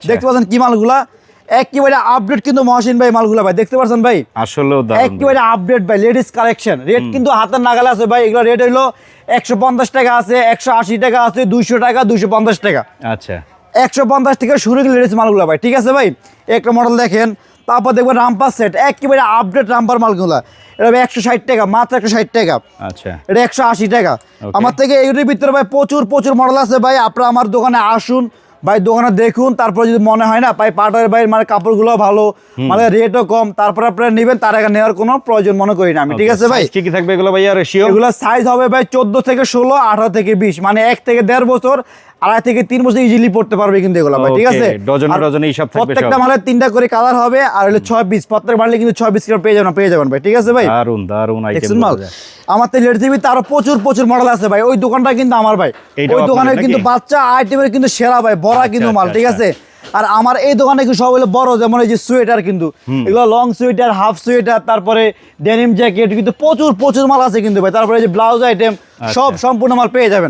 দেখতে পাচ্ছেন কি মালগুলা? একেবারে আপডেট কিন্তু মহাসিন ভাই মালগুলা ভাই দেখতে পাচ্ছেন ভাই? ভাই। একেবারে আপডেট ভাই লেডিস কালেকশন রেট কিন্তু হাতের নাগালে আছে ভাই এগুলো রেট হইল একশো পঞ্চাশ টাকা আছে একশো আশি টাকা আছে দুইশো টাকা দুইশো পঞ্চাশ টাকা। আচ্ছা। একশো পঞ্চাশ থেকে শুরু লেডিস মালগুলো ভাই ঠিক আছে ভাই? একটা মডেল দেখেন তারপর দেখবেন রামপার সেট একেবারে আপডেট রামপার মালগুলা। এটা একশো ষাট টাকা মাত্র একশো ষাট টাকা। আচ্ছা। এটা একশো আশি টাকা। আমার থেকে এইগুলির ভিতরে ভাই প্রচুর প্রচুর মডেল আছে ভাই আপনারা আমার দোকানে আসুন ভাই দোকানে দেখুন তারপরে যদি মনে হয় না ভাই পাটের ভাই মানে কাপড়গুলো ভালো মানে রেটও কম তারপরে আপনারা নেবেন তার আগে নেওয়ার কোনো প্রয়োজন মনে করি না আমি ঠিক আছে ভাই? Size কি কি থাকবে এগুলো ভাই আর এগুলো সাইজ হবে ভাই চোদ্দ থেকে ষোলো আঠারো থেকে বিশ মানে এক থেকে দেড় বছর আড়াই থেকে তিন বছর ইজিলি পড়তে পারবে কিন্তু এগুলো ভাই ঠিক আছে? ডজনে আর ডজনে হিসাব থাকবে প্রত্যেকটা মালের তিনটা করে কালার হবে আর হলো ছয় পিস প্রত্যেক মালে কিন্তু ছয় পিস করে পেয়ে যাবেন পেয়ে যাবেন ভাই ঠিক আছে ভাই? দারুণ দারুণ আইটেম মাল? আমার তো আরও প্রচুর প্রচুর মডেল আছে ভাই। ওই দোকানটা কিন্তু আমার ভাই। ওই দোকানে কিন্তু বাচ্চা আইটেমের কিন্তু সেরা ভাই বড় আচ্ছা, কিন্তু মাল আচ্ছা, ঠিক আচ্ছা। আছে? আর আমার এই দোকানে কিন্তু সব হলো বড় যেমন এই যে সোয়েটার কিন্তু। এগুলো লং সোয়েটার হাফ সোয়েটার তারপরে ডেনিম জ্যাকেট কিন্তু প্রচুর প্রচুর মাল আছে কিন্তু ভাই। তারপরে এই যে ব্লাউজ আইটেম সব। সম্পূর্ণ মাল পেয়ে যাবেন।